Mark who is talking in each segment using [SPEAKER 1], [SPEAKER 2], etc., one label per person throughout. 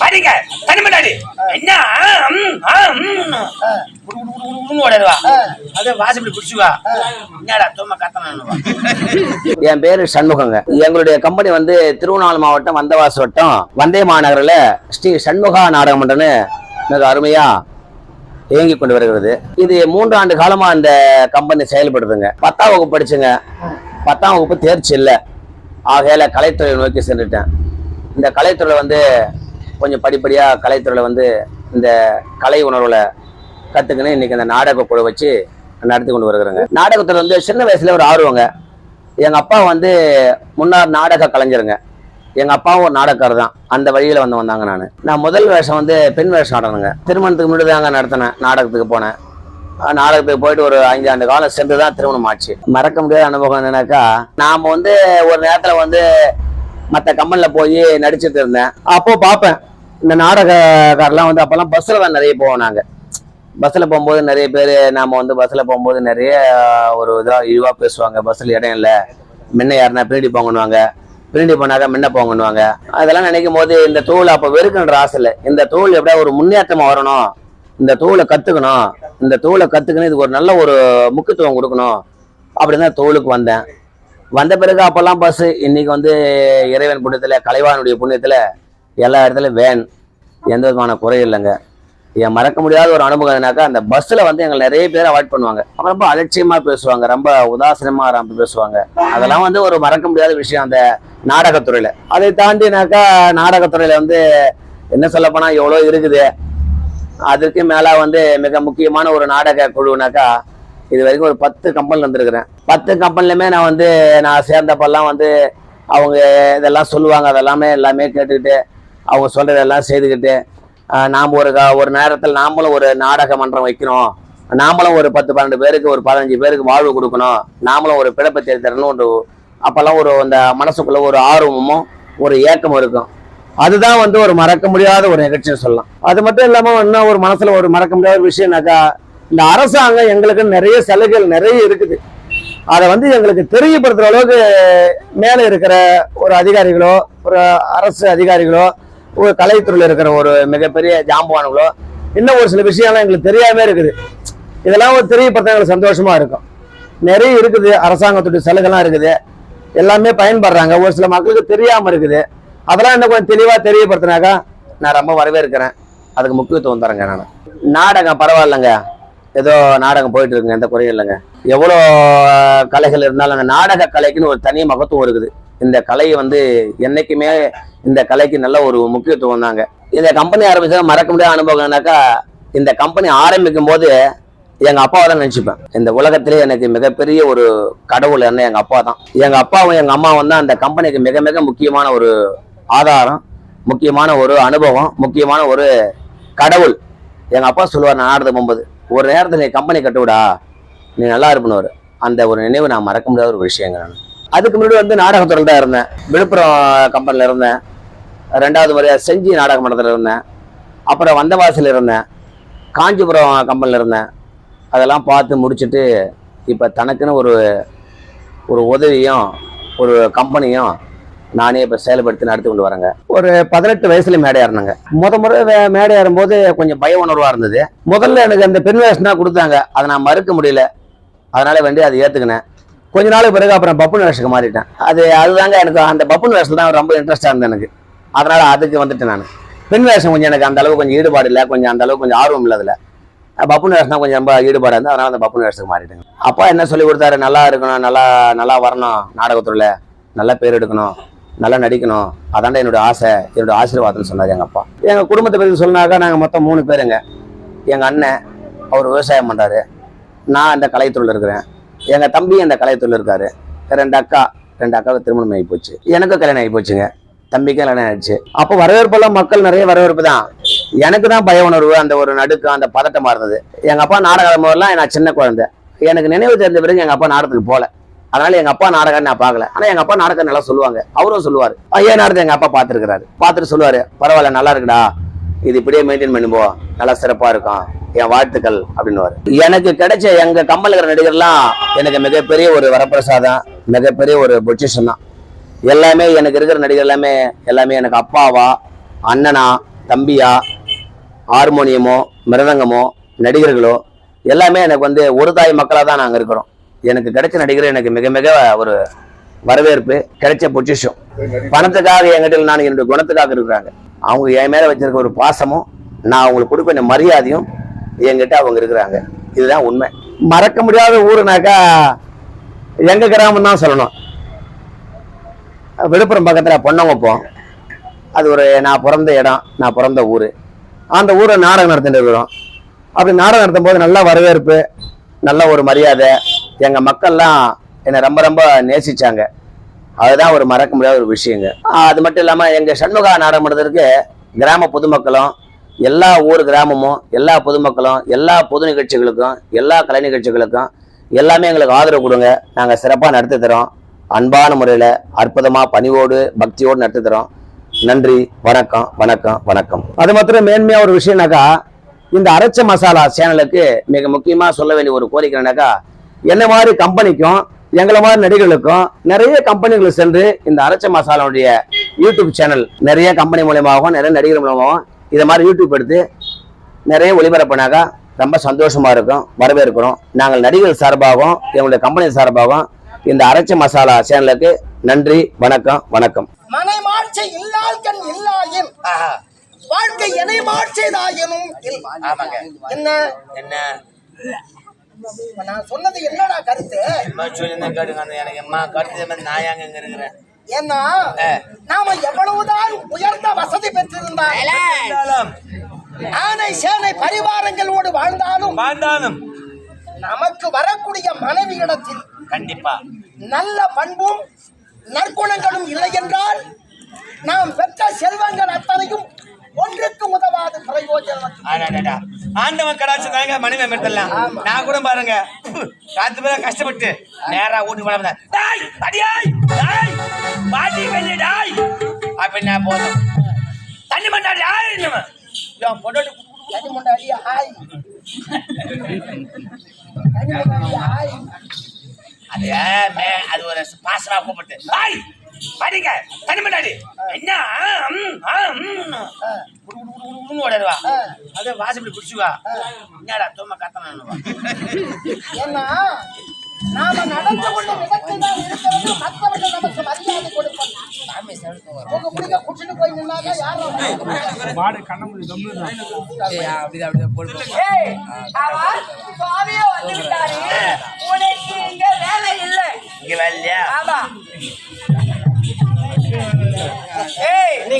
[SPEAKER 1] பாருங்க என்ன?
[SPEAKER 2] என் பேரு சண்முகங்க. எங்களுடைய கம்பெனி வந்து திருவண்ணாமலை மாவட்டம் வந்தவாசி வட்டம் வந்தே மாநகரில் ஸ்ரீ சண்முகா நாடக மன்றம்னு மிக அருமையா இயங்கி கொண்டு வருகிறது. இது மூன்று ஆண்டு காலமா இந்த கம்பெனி செயல்படுதுங்க. பத்தாம் வகுப்பு படிச்சுங்க. பத்தாம் வகுப்பு தேர்ச்சி இல்லை. ஆகையால கலைத்துறையை நோக்கி சென்றுட்டேன். இந்த கலைத்துறையில் வந்து கொஞ்சம் படிப்படியாக கலைத்துறையில் வந்து இந்த கலை உணர்வில் கற்றுக்கின்னு இன்னைக்கு அந்த நாடக குழு வச்சு நடத்தி கொண்டு வருகிறேங்க. நாடகத்தில் வந்து சின்ன வயசுல ஒரு ஆர்வங்க. எங்கள் அப்பா வந்து முன்னாள் நாடக கலைஞருங்க. எங்கள் அப்பாவும் ஒரு நாடகக்காரர் தான். அந்த வழியில் வந்து வந்தாங்க நான். நான் முதல் வேஷம் வந்து பெண் வேஷம் நடனங்க திருமணத்துக்கு முன்னாடி தாங்க நடத்தினேன். நாடகத்துக்கு போனேன். நாடகத்துக்கு போயிட்டு ஒரு ஐந்து ஆண்டு காலம் சென்று தான் திருமணம் ஆச்சு. மறக்க முடியாத அனுபவம் என்னன்னாக்கா நாம் வந்து ஒரு நேரத்தில் வந்து மற்ற கம்மலில் போய் நடிச்சுட்டு இருந்தேன். அப்போ பார்ப்பேன். இந்த நாடகக்காரெல்லாம் வந்து அப்போல்லாம் பஸ்ஸில் தான் நிறைய போவோம் நாங்கள் பஸ்ஸில் போகும்போது நிறைய பேர் நாம் வந்து பஸ்ஸில் போகும்போது நிறைய ஒரு இதாக இழிவாக பேசுவாங்க. பஸ்ஸில் இடம் இல்லை. முன்ன யாருன்னா பின்னாடி போங்கன்னுவாங்க. பின்னாடி போனாக்க முன்ன போங்கன்னுவாங்க. அதெல்லாம் நினைக்கும் போது இந்த தோல் அப்போ வெறுக்கின்ற ஆசை இல்லை. இந்த தோல் எப்படியா ஒரு முன்னேற்றமாக வரணும். இந்த தோலை கற்றுக்கணும் இந்த தோலை கற்றுக்கணும் இதுக்கு ஒரு நல்ல ஒரு முக்கியத்துவம் கொடுக்கணும். அப்படின்னு தான் தோலுக்கு வந்தேன். வந்த பிறகு அப்போல்லாம் பஸ் இன்னைக்கு வந்து இறைவன் புண்ணியத்துல கலைவானுடைய புண்ணியத்துல எல்லா இடத்துலயும் வேன் எந்த விதமான குறை இல்லைங்க. என் மறக்க முடியாத ஒரு அனுபவம் என்னன்னாக்கா அந்த பஸ்ல வந்து எங்களை நிறைய பேர் அவாய்ட் பண்ணுவாங்க. அவங்க ரொம்ப அலட்சியமா பேசுவாங்க ரொம்ப உதாசீனமா ரொம்ப பேசுவாங்க. அதெல்லாம் வந்து ஒரு மறக்க முடியாத விஷயம் அந்த நாடகத்துறையில். அதை தாண்டினாக்கா நாடகத்துறையில வந்து என்ன சொல்லப்போனால் எவ்வளோ இருக்குது. அதுக்கு மேல வந்து மிக முக்கியமான ஒரு நாடக குழுனாக்கா இது வரைக்கும் ஒரு பத்து கம்பெனி வந்துருக்குறேன் பத்து கம்பெனிலுமே நான் வந்து நான் சேர்ந்தப்பெல்லாம் வந்து அவங்க இதெல்லாம் சொல்லுவாங்க அதெல்லாமே எல்லாமே கேட்டுக்கிட்டு அவங்க சொல்கிறதெல்லாம் செய்துக்கிட்டு நாம் ஒரு க- ஒரு நேரத்தில் நாமளும் ஒரு நாடக மன்றம் வைக்கணும். நாமளும் ஒரு பத்து பன்னெண்டு பேருக்கு ஒரு பதினஞ்சு பேருக்கு வாழ்வு கொடுக்கணும். நாமளும் ஒரு பிறப்பை தேர்தல்னு தரணும் ஒரு ஒரு அந்த மனசுக்குள்ள ஒரு ஆர்வமும் ஒரு ஏக்கமும் இருக்கும். அதுதான் வந்து ஒரு மறக்க முடியாத ஒரு நிகழ்ச்சின்னு சொல்லலாம். அது மட்டும் இல்லாமல் இன்னும் ஒரு மனசில் ஒரு மறக்க முடியாத ஒரு விஷயம்னாக்கா இந்த அரசாங்கம் எங்களுக்கு நிறைய சலுகைகள் நிறைய இருக்குது. அதை வந்து எங்களுக்கு தெரியப்படுத்துகிற அளவுக்கு மேலே இருக்கிற ஒரு அதிகாரிகளோ ஒரு அரசு அதிகாரிகளோ ஒரு கலைத்துறையில் இருக்கிற ஒரு மிகப்பெரிய ஜாம்பவான்களோ இன்னும் ஒரு சில விஷயம்லாம் எங்களுக்கு தெரியாம இருக்குது. இதெல்லாம் ஒரு தெரியப்படுத்த எங்களுக்கு சந்தோஷமாக இருக்கும். நிறைய இருக்குது அரசாங்கத்துடைய சலுகைலாம் இருக்குது. எல்லாமே பயன்படுறாங்க. ஒரு சில மக்களுக்கு தெரியாமல் இருக்குது. அதெல்லாம் இன்னும் கொஞ்சம் தெளிவாக தெரியப்படுத்தினாக்கா நான் ரொம்ப வரவேற்கிறேன். அதுக்கு முக்கியத்துவம் தரேங்க நான். நாடகம் பரவாயில்லைங்க. ஏதோ நாடகம் போயிட்டு இருக்குங்க எந்த குறையும் இல்லைங்க. எவ்வளோ கலைகள் இருந்தாலும் அந்த நாடக கலைக்குன்னு ஒரு தனி மகத்துவம் இருக்குது. இந்த கலை வந்து என்னைக்குமே இந்த கலைக்கு நல்ல ஒரு முக்கியத்துவம் தாங்க. இந்த கம்பெனி ஆரம்பிச்சா மறக்க முடியாத அனுபவம்னாக்கா இந்த கம்பெனி ஆரம்பிக்கும் போது எங்க அப்பாவை தான் நினைச்சுப்பேன். இந்த உலகத்திலே எனக்கு மிகப்பெரிய ஒரு கடவுள் என்ன எங்க அப்பா தான். எங்க அப்பாவும் எங்க அம்மாவும் தான் அந்த கம்பெனிக்கு மிக மிக முக்கியமான ஒரு ஆதாரம் முக்கியமான ஒரு அனுபவம் முக்கியமான ஒரு கடவுள். எங்க அப்பா சொல்லுவார் நான் ஆடுறது போகும்போது ஒரு நேரத்தில் நீ கம்பெனி கட்டுவிடா நீ நல்லா இருப்பினவர் அந்த ஒரு நினைவு நான் மறக்க முடியாத ஒரு விஷயங்க நான். அதுக்கு முன்னாடி வந்து நாடகத்துறையில் தான் இருந்தேன். விழுப்புரம் கம்பெனியில் இருந்தேன். ரெண்டாவது முறையாக செஞ்சி நாடக மன்றத்தில் இருந்தேன். அப்புறம் வந்தவாசியில் இருந்தேன். காஞ்சிபுரம் கம்பெனியில் இருந்தேன். அதெல்லாம் பார்த்து முடிச்சுட்டு இப்போ தனக்குன்னு ஒரு ஒரு உதவியும் ஒரு கம்பெனியும் நானே இப்போ செயல்படுத்தி நடத்தி கொண்டு வரேங்க. ஒரு பதினெட்டு வயசுல மேடை ஏறினாங்க. முத முறை வே- மேடை ஏறும்போது கொஞ்சம் பய உணர்வாக இருந்தது. முதல்ல எனக்கு அந்த பெண் வேஷம் தான் கொடுத்தாங்க. அதை நான் மறுக்க முடியல. அதனால வேண்டி அதை ஏற்றுக்கினேன் கொஞ்ச நாள் பிறகு அப்புறம் பப்புன் வேஷத்துக்கு மாறிட்டேன். அது அதுதாங்க எனக்கு அந்த பப்புன் வேஷத்தில் தான் ரொம்ப இன்ட்ரெஸ்டாக இருந்தது எனக்கு. அதனால் அதுக்கு வந்துட்டேன் நான். பெண் வேஷம் கொஞ்சம் எனக்கு அந்த அளவுக்கு கொஞ்சம் ஈடுபாடு இல்லை. கொஞ்சம் அந்த அளவுக்கு கொஞ்சம் ஆர்வம் இல்லை அதில். பப்புன் வேஷம் தான் கொஞ்சம் ரொம்ப ஈடுபாடு இருந்தது. அதனால் அந்த பப்புன் வேஷத்துக்கு மாறிட்டேங்க. அப்பா என்ன சொல்லி கொடுத்தாரு? நல்லா இருக்கணும். நல்லா நல்லா வரணும். நாடகத்துறையில். நல்லா பேர் எடுக்கணும். நல்லா நடிக்கணும். அதான்டா என்னோட ஆசை. என்னோட ஆசீர்வாதம்னு சொன்னார் எங்கள் அப்பா. எங்கள் குடும்பத்தை பற்றி சொன்னாக்கா நாங்கள் மொத்தம் மூணு பேருங்க. எங்கள் அண்ணன் அவர் விவசாயம் பண்ணுறாரு நான் அந்த கலைத்துறையில் இருக்கிறேன். எங்கள் தம்பி அந்த கலைத்துறையில் இருக்காரு. ரெண்டு அக்கா ரெண்டு அக்காவுக்கு திருமணம் ஆகி போச்சு. எனக்கும் கல்யாணம் ஆகி போச்சுங்க. தம்பிக்கும் கல்யாணம் ஆயிடுச்சு அப்போ வரவேற்பெல்லாம் மக்கள் நிறைய வரவேற்பு தான். எனக்கு தான் பய உணர்வு அந்த ஒரு நடுக்கம் அந்த பதட்டமாக இருந்தது. எங்கள் அப்பா நாடகம் போதெல்லாம் நான் சின்ன குழந்தை. எனக்கு நினைவு தெரிஞ்ச பிறகு எங்கள் அப்பா நாடகத்துக்கு போகல அதனால எங்க அப்பா நாடகம் நான் பார்க்கல. ஆனா எங்க அப்பா நாடகம் நல்லா சொல்லுவாங்க. அவரும் சொல்லுவாரு. ஐயா நாடகத்தை எங்க அப்பா பார்த்துருக்காரு பார்த்துட்டு சொல்லுவாரு பரவாயில்ல நல்லா இருக்குடா. இது இப்படியே மெயின்டைன் பண்ணும்போ நல்லா சிறப்பா இருக்கும். என் வாழ்த்துக்கள் அப்படின்னு எனக்கு கிடைச்ச எங்க கம்பல் இருக்கிற நடிகர்லாம் எனக்கு மிகப்பெரிய ஒரு வரப்பிரசாதம் மிகப்பெரிய ஒரு பொசிஷன் தான். எல்லாமே எனக்கு இருக்கிற நடிகர் எல்லாமே எல்லாமே எனக்கு அப்பாவா அண்ணனா தம்பியா ஹார்மோனியமோ மிருதங்கமோ நடிகர்களோ எல்லாமே எனக்கு வந்து ஒரு தாய் மக்களாக தான் நாங்கள் இருக்கிறோம். எனக்கு கிடைச்ச நடிகர் எனக்கு மிக மிக ஒரு வரவேற்பு கிடைச்ச பொசிஷன் பணத்துக்காக என்கிட்ட நான் என்னுடைய குணத்துக்காக இருக்கிறாங்க. அவங்க என் மேலே வச்சிருக்க ஒரு பாசமும் நான் அவங்களுக்கு கொடுக்க வேண்டிய மரியாதையும் என்கிட்ட அவங்க இருக்கிறாங்க. இதுதான் உண்மை. மறக்க முடியாத ஊருனாக்கா எங்க கிராமம் தான் சொல்லணும். விழுப்புரம் பக்கத்துல பொன்னங்குப்பம் அது ஒரு நான் பிறந்த இடம் நான் பிறந்த ஊர். அந்த ஊரை நாடகம் நடத்திட்டு இருக்கிறோம். அப்படி நாடகம் நடத்தும் போது நல்ல வரவேற்பு நல்ல ஒரு மரியாதை எங்கள் மக்கள்லாம் என்னை ரொம்ப ரொம்ப நேசித்தாங்க அதுதான் ஒரு மறக்க முடியாத ஒரு விஷயங்க. அது மட்டும் இல்லாமல் எங்கள் சண்முகா நாடகமன்றத்திற்கு கிராம பொதுமக்களும் எல்லா ஊர் கிராமமும் எல்லா பொதுமக்களும் எல்லா பொது நிகழ்ச்சிகளுக்கும் எல்லா கலை நிகழ்ச்சிகளுக்கும் எல்லாமே எங்களுக்கு ஆதரவு கொடுங்க. நாங்கள் சிறப்பாக நடத்தி தரோம். அன்பான முறையில் அற்புதமாக பணிவோடு பக்தியோடு நடத்தி தரோம். நன்றி வணக்கம் வணக்கம் வணக்கம். அது மாத்திரம் மேன்மையாக ஒரு விஷயம்னாக்கா இந்த அரைச்ச மசாலா சேனலுக்கு மிக முக்கியமாக சொல்ல வேண்டிய ஒரு கோரிக்கைனாக்கா என்ன மாதிரி கம்பெனிக்கும் எங்களை மாதிரி நடிகர்களுக்கும் நிறைய கம்பெனிகள் சென்று இந்த அரைச்ச மசாலாவுடைய யூடியூப் சேனல் நிறைய கம்பெனி மூலியமாகவும் நிறைய நடிகர் மூலமாகவும் இதை மாதிரி யூடியூப் எடுத்து நிறைய ஒளிபரப்புனாக்கா ரொம்ப சந்தோஷமா இருக்கும் வரவேற்கிறோம். நாங்கள் நடிகர்கள் சார்பாகவும் எங்களுடைய கம்பெனி சார்பாகவும் இந்த அரைச்ச மசாலா சேனலுக்கு நன்றி வணக்கம் வணக்கம்.
[SPEAKER 3] மனை மாட்சி இல்லாள்கண் இல்லாயின்
[SPEAKER 1] ஆஹா,
[SPEAKER 3] வாழ்க்கை என்ன?
[SPEAKER 1] என்ன?
[SPEAKER 3] நான் சொன்னது என்னடா கருத்து?
[SPEAKER 1] அம்மா சொல்லியிருந்தா கேட்டுங்க அந்த எனக்கு அம்மா கருத்து மாதிரி நான் ஏங்க இங்க இருக்கிறேன்?
[SPEAKER 3] ஏன்னா. நாம எவ்வளவுதான் உயர்ந்த வசதி பெற்றிருந்தாலும் ஆனை சேனை பரிவாரங்களோடு வாழ்ந்தாலும்
[SPEAKER 1] வாழ்ந்தாலும்
[SPEAKER 3] நமக்கு வரக்கூடிய மனைவியிடத்தில்
[SPEAKER 1] கண்டிப்பா.
[SPEAKER 3] நல்ல பண்பும் நற்குணங்களும் இல்லை என்றால் நாம் பெற்ற செல்வங்கள் அத்தனையும் ஒன்றுக்கு உதவாது. பிரயோஜனம்.
[SPEAKER 1] ஆண்டவன் கடாச்சு தாங்க மனைவி மெட்டலாம் நான் கூட பாருங்க. காத்து பேர கஷ்டப்பட்டு நேரா வீட்டுக்கு போன டாய் அடியாய் டாய் பாட்டி வெளியே டாய். அப்படின்னா போதும்? தண்ணி மண்டாடி ஆய் நம்ம இவன் பொண்டாட்டி
[SPEAKER 3] தனி முன்னாடி ஹாய்
[SPEAKER 1] அது ஒரு பாசமா கூப்பிட்டு டாய் படிங்க தண்ணி மண்டாடி என்ன? ஓடிடுவா. அப்படியே வாசப்படி குடிச்சுவா என்னடா தூம கத்தணும்
[SPEAKER 3] ஏன்னா நாம நடந்து கொண்ட விதத்தில் தான் இருக்கிறது மற்றவர்கள் நமக்கு மரியாதை கொடுப்பது உங்க முடிக்க குடிச்சிட்டு போய் நின்னாங்க யாரும்
[SPEAKER 4] மாடு கண்ணமுடி கம்முன்னு
[SPEAKER 5] ஏய், அவர் சுவாமியே வந்துவிட்டாரு. உனக்கு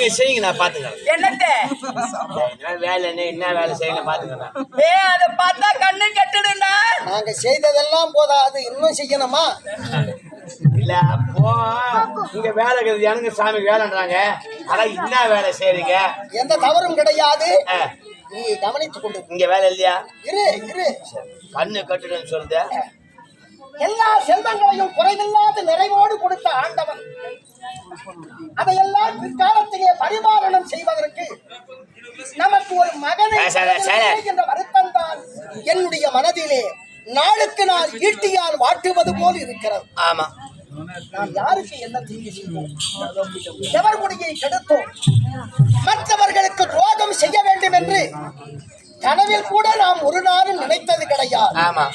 [SPEAKER 1] நீங்க செய்யுங்க நான் பாத்துக்கிறேன்
[SPEAKER 5] என்னத்த?
[SPEAKER 1] என்ன வேலை என்ன என்ன வேலை செய்யுங்க பாத்துக்கிறேன்
[SPEAKER 5] ஏய், அதை பார்த்தா கண்ணு கட்டுதுண்டா.
[SPEAKER 3] நாங்க செய்ததெல்லாம் போதாது இன்னும் செய்யணுமா?
[SPEAKER 1] இல்ல அப்போ இங்க வேலை இருக்குது எனக்கு சாமி வேலைன்றாங்க. ஆனா என்ன வேலை செய்றீங்க?
[SPEAKER 3] எந்த தவறும் கிடையாது. நீ கவனித்துக் கொண்டு
[SPEAKER 1] இங்க வேலை இல்லையா?
[SPEAKER 3] இரு இரு.
[SPEAKER 1] கண்ணு கட்டுடுன்னு சொல்லுது
[SPEAKER 3] எல்லா செல்வங்களையும் குறைவில்லாத நிறைவோடு கொடுத்த ஆண்டவன். அதையெல்லாம் பிற்காலத்திலே பரிபாலனம் செய்வதற்கு நமக்கு ஒரு மகனை. என்ற வருத்தம் தான் என்னுடைய மனதிலே நாளுக்கு நாள் ஈட்டியால் வாட்டுவது போல் இருக்கிறது.
[SPEAKER 1] ஆமா.
[SPEAKER 3] நாம் யாருக்கு என்ன தீங்கு செய்வோம் எவர் குடியை கெடுத்தோம்? மற்றவர்களுக்கு துரோகம் செய்ய வேண்டும் என்று கனவில் கூட நாம் ஒரு நாளும் நினைத்தது கிடையாது.
[SPEAKER 1] ஆமா.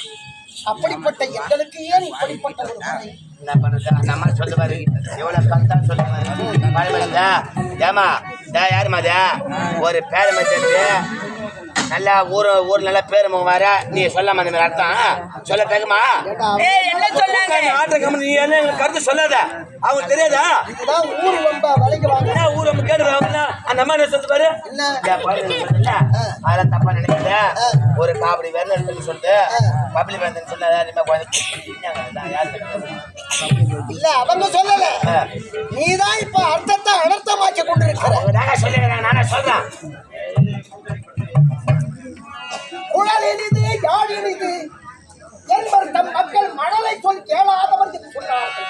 [SPEAKER 3] அப்படிப்பட்ட எங்களுக்கு ஏன் இப்படிப்பட்ட ஒரு?
[SPEAKER 1] என்ன பண்ணுது அந்த அம்மா சொல்லு பாரு எவ்வளவு கரெக்டா சொல்லுங்க பாருங்க ஏமா டா யாருமா அது? ஒரு பேர் மச்சது நல்லா ஊர் ஊர் நல்லா பேர் வர. நீ சொல்லாம அந்த மாதிரி அர்த்தம் சொல்ல தகுமா
[SPEAKER 3] ஏண்டா,
[SPEAKER 5] ஏய், என்ன சொன்னாங்க?
[SPEAKER 1] ஆட்ட கம்பெனி நீ என்ன கருத்து சொல்லாத? அவங்க தெரியாதா?
[SPEAKER 3] இதுதான் ஊர் ரொம்ப
[SPEAKER 1] என்ன ஊர் நம்ம கேட்டுறாங்கன்னா அந்த அம்மா என்ன சொல்லுது பாரு? அதெல்லாம் தப்பா நினைக்காத. ஒரு காபடி வேணும் சொல்லிட்டு பப்ளிக் வேணும்னு சொன்னா யாருமே குழந்தை யாரு
[SPEAKER 3] இல்ல அவங்க சொல்லல. நீதான் இப்ப அர்த்தத்தை அனர்த்தமாக்கி கொண்டு
[SPEAKER 1] இருக்கிற குழல் இனிது யாழ் இனிது என்பர் மக்கள் மணலை சொல் கேளாதவர்கள் சொன்னார்கள்.